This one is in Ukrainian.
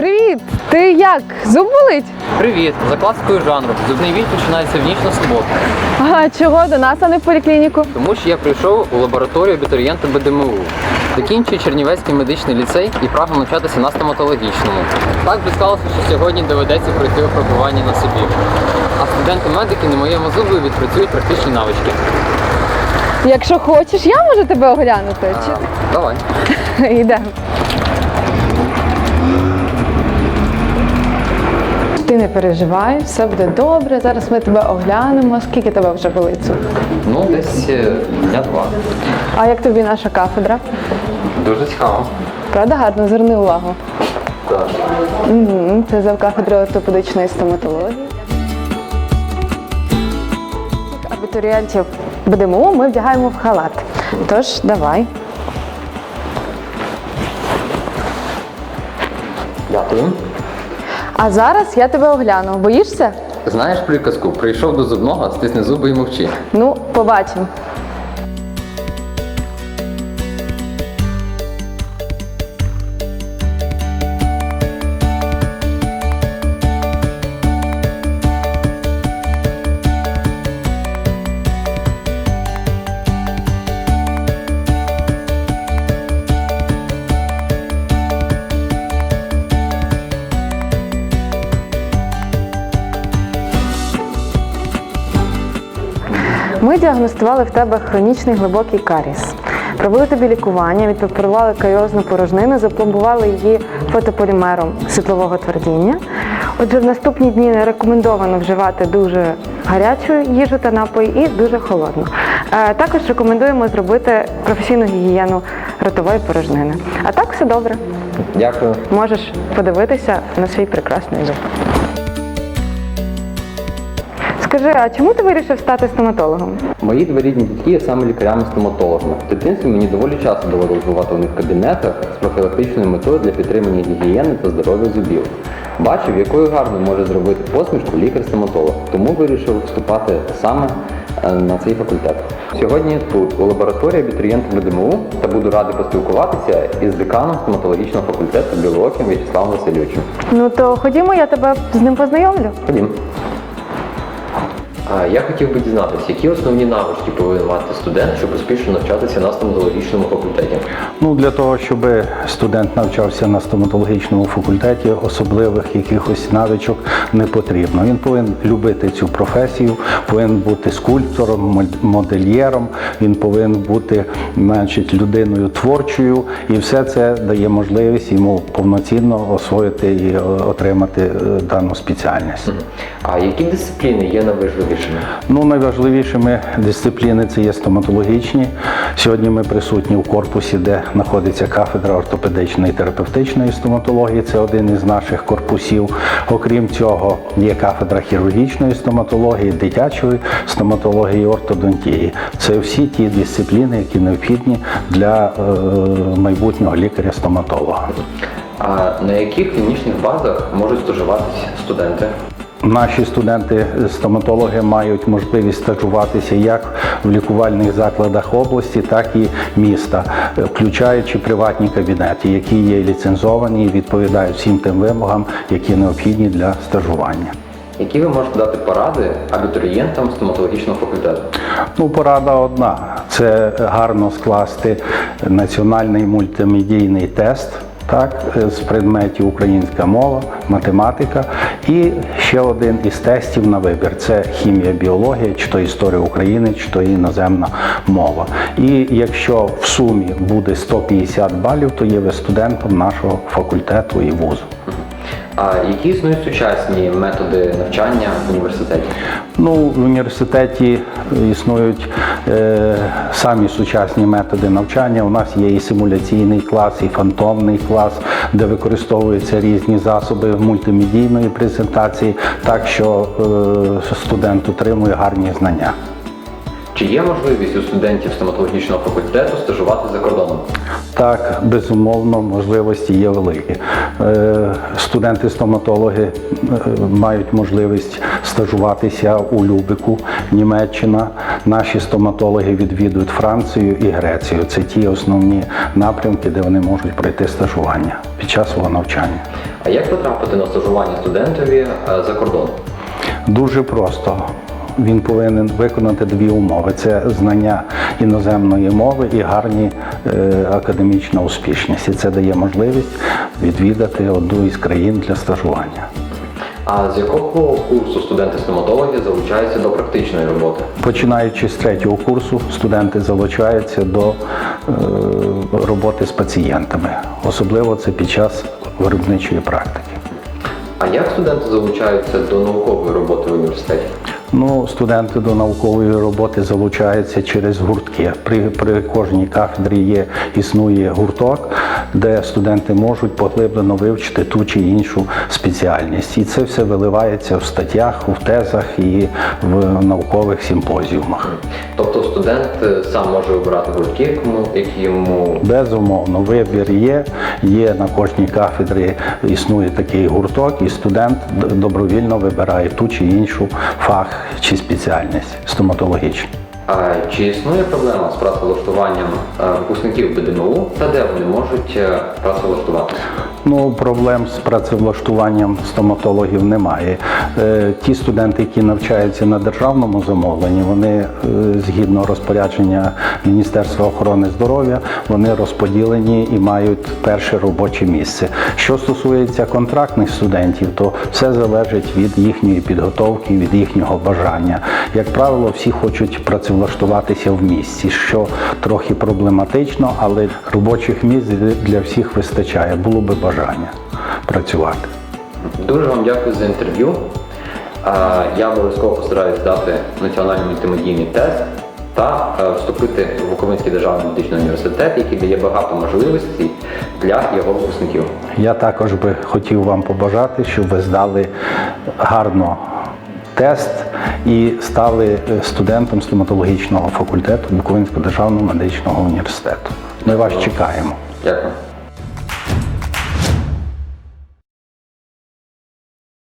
Привіт! Ти як? Зуб болить? Привіт! За класикою жанру. Зубний біль починається в ніч на суботу. А чого до нас, а не в поліклініку? Тому що я прийшов у лабораторію абітурієнта БДМУ. Закінчую Чернівецький медичний ліцей і прагну навчатися на стоматологічному. Так би склалося, що сьогодні доведеться пройти випробування на собі. А студенти-медики на моєму зубі відпрацюють практичні навички. Якщо хочеш, я можу тебе оглянути. А, давай. Йдемо. Ти не переживай, все буде добре. Зараз ми тебе оглянемо. Скільки тебе вже болить? Ну, десь е, дня два. А як тобі наша кафедра? Дуже цікаво. Правда, гарно зверни увагу. Так. Угу. Це за кафедрою ортопедичної стоматології. Абітурієнтів БДМУ ми вдягаємо в халат. Тож давай. Дякую. А зараз я тебе огляну. Боїшся? Знаєш приказку, прийшов до зубного, стисни зуби і мовчи. Ну, побачимо. Ми діагностували в тебе хронічний глибокий каріс. Провели тобі лікування, відпрепарували каріозну порожнину, запломбували її фотополімером світлового твердіння. Отже, в наступні дні не рекомендовано вживати дуже гарячу їжу та напої і дуже холодну. Е, Також рекомендуємо зробити професійну гігієну ротової порожнини. А так все добре. Дякую. Можеш подивитися на свій прекрасний зуб. Скажи, а чому ти вирішив стати стоматологом? Мої дворідні батьки є саме лікарями-стоматологами. В дитинстві мені доволі часто доводилось бувати у них в кабінетах з профілактичною метою для підтримання гігієни та здоров'я зубів. Бачив, якою гарною може зробити посмішку лікар-стоматолог, тому вирішив вступати саме е, на цей факультет. Сьогодні тут, у лабораторії абітурієнта БДМУ, та буду радий поспілкуватися із деканом стоматологічного факультету Білооким В'ячеславом Васильовичем. Ну то ходімо, я тебе з ним познайомлю. Ходім. Я хотів би дізнатися, які основні навички повинен мати студент, щоб успішно навчатися на стоматологічному факультеті. Ну, для того, щоб студент навчався на стоматологічному факультеті, особливих якихось навичок не потрібно. Він повинен любити цю професію, повинен бути скульптором, модельєром, він повинен бути значить, людиною творчою, і все це дає можливість йому повноцінно освоїти і е, отримати е, дану спеціальність. А які дисципліни є найважливішими? Ну, найважливішими дисципліни це є стоматологічні. Сьогодні ми присутні в корпусі, де знаходиться кафедра ортопедичної і терапевтичної стоматології. Це один із наших корпусів. Окрім цього, є кафедра хірургічної стоматології, дитячої стоматології і ортодонтії. Це всі ті дисципліни, які необхідні для е, майбутнього лікаря-стоматолога. А на яких клінічних базах можуть стажуватися студенти? Наші студенти-стоматологи мають можливість стажуватися як в лікувальних закладах області, так і міста, е, включаючи приватні кабінети, які є ліцензовані і відповідають всім тим вимогам, які необхідні для стажування. Які ви можете дати поради абітурієнтам стоматологічного факультету? Ну, порада одна це гарно скласти національний мультимедійний тест. Так, з предметів українська мова, математика. І ще один із тестів на вибір це хімія, біологія, чи то історія України, чи то іноземна мова. І якщо в сумі буде 150 балів, то є ви студентом нашого факультету і вузу. А які існують сучасні методи навчання в університеті? Ну, в університеті існують е, самі сучасні методи навчання. У нас є і симуляційний клас, і фантомний клас, де використовуються різні засоби мультимедійної презентації, так що е, студент отримує гарні знання. Чи є можливість у студентів стоматологічного факультету стажувати за кордоном? Так, безумовно, можливості є великі. Е, Студенти-стоматологи е, мають можливість стажуватися у Любику, Німеччина. Наші стоматологи відвідують Францію і Грецію. Це ті основні напрямки, де вони можуть пройти стажування під час свого навчання. А як потрапити на стажування студентові е, за кордон? Дуже просто. Він повинен виконати дві умови: це знання іноземної мови і гарні е, академічна успішність. І це дає можливість відвідати одну із країн для стажування. А з якого курсу студенти-стоматологи залучаються до практичної роботи? Починаючи з третього курсу, студенти залучаються до е, роботи з пацієнтами, особливо це під час виробничої практики. А як студенти залучаються до наукової роботи в університеті? Ну, студенти до наукової роботи залучаються через гуртки. При, при кожній кафедрі є існує гурток, де студенти можуть поглиблено вивчити ту чи іншу спеціальність. І це все виливається в статтях, в тезах і в наукових симпозіумах. Тобто студент е, сам може обирати гуртки, які йому Безумовно, вибір є. Є на кожній кафедрі існує такий гурток, і студент добровільно вибирає ту чи іншу фах чи спеціальність стоматологічну. Чи існує проблема з працевлаштуванням е, випускників БДМУ та де вони можуть е, працевлаштуватися? Ну, проблем з працевлаштуванням стоматологів немає. Е, Ті студенти, які навчаються на державному замовленні, вони згідно розпорядження Міністерства охорони здоров'я, вони розподілені і мають перше робоче місце. Що стосується контрактних студентів, то все залежить від їхньої підготовки, від їхнього бажання. Як правило, всі хочуть працевлаштуватися в місті, що трохи проблематично, але робочих місць для всіх вистачає. Було би бажання працювати. Дуже вам дякую за інтерв'ю. Я обов'язково постараюсь здати національний мультимедійний тест та е, вступити в Буковинський державний медичний університет, який дає багато можливостей для його випускників. Я також би хотів вам побажати, щоб ви здали гарно тест і стали е, студентом стоматологічного факультету Буковинського державного медичного університету. Ми вас чекаємо. Дякую.